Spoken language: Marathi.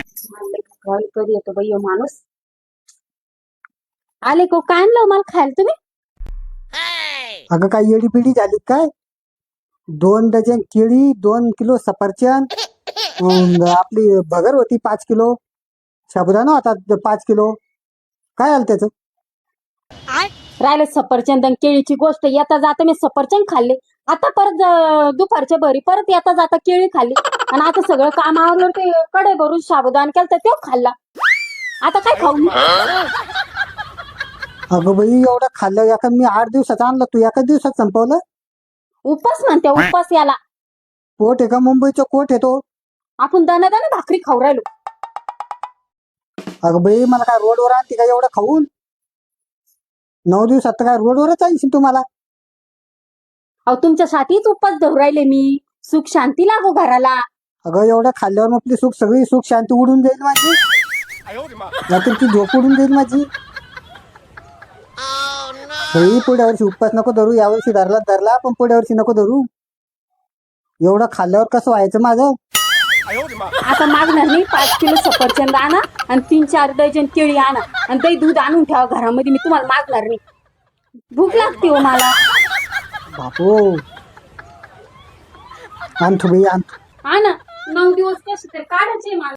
कधी येतो बाई माणूस. आले को काय आणलं हो मला खायला तुम्ही? अगं काय येडी पिढी झाली काय? दोन डझन केळी दोन किलो सफरचंद अं, आपली भगर होती पाच किलो. साबुदाणा होता पाच किलो. काय आलं त्याचं? राहिलं सफरचंद आणि केळीची गोष्ट. येता जाता मी सफरचंद खाल्ले. आता परत दुपारच्या भरी परत येता जाता केळी खाल्ली. आणि आता सगळं काम आवरलं ते कडे भरून साबुदान केलं तर तो खाल्ला. आता काय खाऊ? मी? अगं बाई एवढं खाल्लं एका मी आठ दिवसाचं आणलं तू एका दिवसात संपवलं? उपास म्हणते उपास याला. पोट आहे का मुंबईचं? कोट आहे तो. आपण दाना दाना भाकरी खाऊ राहिलो. अगं बाई मला काय रोडवर आणते का एवढं खाऊन? नऊ दिवसात तर काय रोडवरच आणशील तुम्हाला अहो तुमच्यासाठीच उपास धरू राहिले मी. सुख शांती लागो घराला. अगं एवढं खाल्ल्यावर आपली सुख सगळी सुख शांती उडून जाईल माझी. नाहीतर ती झोप उडून जाईल माझी. सगळी पुढ्या वर्षी उपवास नको धरू. यावर्षी धरला धरला पण पुढ्या वर्षी नको धरू. एवढं खाल्ल्यावर कसं व्हायचं माझं? आता मागणार नाही. पाच किलो सफरचंद आणा आणि तीन चार डझन केळी आणा आणि दही दूध आणून ठेवा घरामध्ये. मी तुम्हाला मागणार नाही. भूक लागते हो मला. बापो. आणतो बाई आणतो आणा नऊ दिवस कसे तर काढायचे मला.